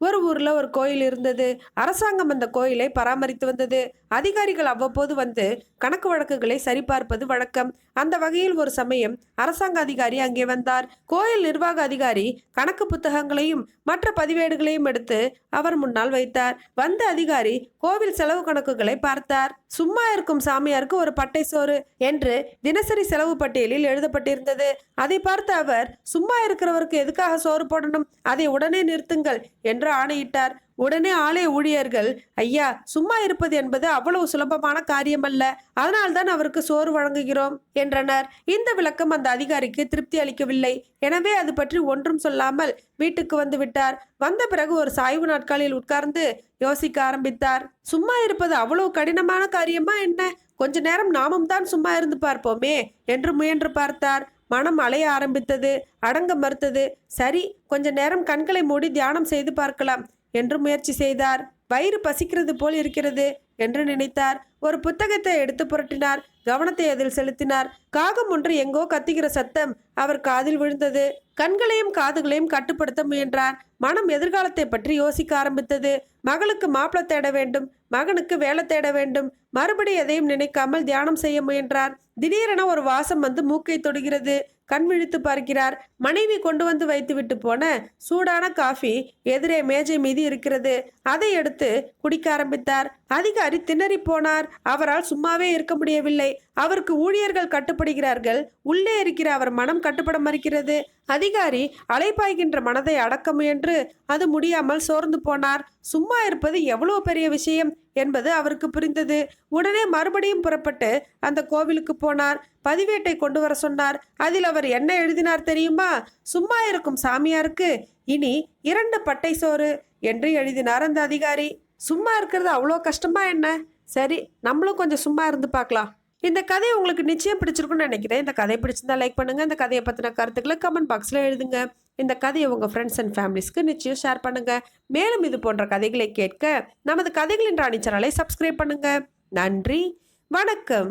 ஒரு ஊர்ல ஒரு கோயில் இருந்தது. அரசாங்கம் அந்த கோயிலை பராமரித்து வந்தது. அதிகாரிகள் அவ்வப்போது வந்து கணக்கு வழக்குகளை சரிபார்ப்பது வழக்கம். அந்த வகையில் ஒரு சமயம் அரசாங்க அதிகாரி அங்கே வந்தார். கோயில் நிர்வாக அதிகாரி கணக்கு புத்தகங்களையும் மற்ற பதிவேடுகளையும் எடுத்து அவர் முன்னால் வைத்தார். வந்த அதிகாரி கோவில் செலவு கணக்குகளை பார்த்தார். சும்மா இருக்கும் சாமியாருக்கு ஒரு பட்டை சோறு என்று தினசரி செலவு பட்டியலில் எழுதப்பட்டிருந்தது. அதை பார்த்த அவர் சும்மா இருக்கிறவருக்கு எதுக்காக சோறு போடணும்? அதை உடனே நிறுத்துங்கள் என்று ஆணையிட்டார். உடனே ஆலய ஊழியர்கள் ஐயா சும்மா இருப்பது என்பது அவ்வளவு சுலபமான காரியம் அல்ல அதனால்தான் அவருக்கு சோறு வழங்குகிறோம் என்றனர். இந்த விளக்கம் அந்த அதிகாரிக்கு திருப்தி அளிக்கவில்லை. எனவே அது பற்றி ஒன்றும் சொல்லாமல் வீட்டுக்கு வந்து விட்டார். வந்த பிறகு ஒரு சாய்வு நாட்காலில் உட்கார்ந்து யோசிக்க ஆரம்பித்தார். சும்மா இருப்பது அவ்வளவு கடினமான காரியமா என்ன? கொஞ்ச நேரம் நாமும் தான் சும்மா இருந்து பார்ப்போமே என்று முயன்று பார்த்தார். மனம் அலைய ஆரம்பித்தது அடங்க மறுத்தது. சரி கொஞ்ச நேரம் கண்களை மூடி தியானம் செய்து பார்க்கலாம் என்று முயற்சி செய்தார். வயிறு பசிக்கிறது போல் இருக்கிறது என்று நினைத்தார். ஒரு புத்தகத்தை எடுத்து புரட்டினார். கவனத்தை அதில் செலுத்தினார். காகம் ஒன்று எங்கோ கத்துகிற சத்தம் அவர் காதில் விழுந்தது. கண்களையும் காதுகளையும் கட்டுப்படுத்த முயன்றார். மனம் எதிர்காலத்தை பற்றி யோசிக்க ஆரம்பித்தது. மகளுக்கு மாப்பிள தேட வேண்டும். மகனுக்கு வேலை தேட வேண்டும். மறுபடி எதையும் நினைக்காமல் தியானம் செய்ய முயன்றார். திடீரென ஒரு வாசம் வந்து மூக்கை தொடுகிறது. கண் விழித்து பார்க்கிறார். மனைவி கொண்டு வந்து வைத்துவிட்டு போன சூடான காஃபி எதிரே மேஜை மீது இருக்கிறது. அதை எடுத்து குடிக்க ஆரம்பித்தார். அதிகாரி திணறி போனார். அவரால் சும்மாவே இருக்க முடியவில்லை. அவருக்கு ஊழியர்கள் கட்டுப்படுகிறார்கள். உள்ளே இருக்கிற அவர் மனம் கட்டுப்பட மறுக்கிறது. அதிகாரி அலைப்பாய்கின்ற மனதை அடக்க முயன்று அது முடியாமல் சோர்ந்து போனார். சும்மா இருப்பது எவ்வளோ பெரிய விஷயம் என்பது அவருக்கு புரிந்தது. உடனே மறுபடியும் புறப்பட்டு அந்த கோவிலுக்கு போனார். பதிவேட்டை கொண்டு வர சொன்னார். அதில் அவர் என்ன எழுதினார் தெரியுமா? சும்மா இருக்கும் சாமியாருக்கு இனி இரண்டு பட்டை சோறு என்று எழுதினார் அந்த அதிகாரி. சும்மா இருக்கிறது அவ்வளோ கஷ்டமா என்ன? சரி நம்மளும் கொஞ்சம் சும்மா இருந்து பார்க்கலாம். இந்த கதை உங்களுக்கு நிச்சயம் பிடிச்சிருக்கும்னு நினைக்கிறேன். இந்த கதை பிடிச்சிருந்தா லைக் பண்ணுங்கள் இந்த கதையை பற்றின கருத்துக்களை கமெண்ட் பாக்ஸில் எழுதுங்க. இந்த கதையை உங்கள் ஃப்ரெண்ட்ஸ் அண்ட் ஃபேமிலிஸ்க்கு நிச்சயம் ஷேர் பண்ணுங்கள் மேலும் இது போன்ற கதைகளை கேட்க நமது கதைகளின் ராணி சேனலை சப்ஸ்கிரைப் பண்ணுங்கள் நன்றி. வணக்கம்.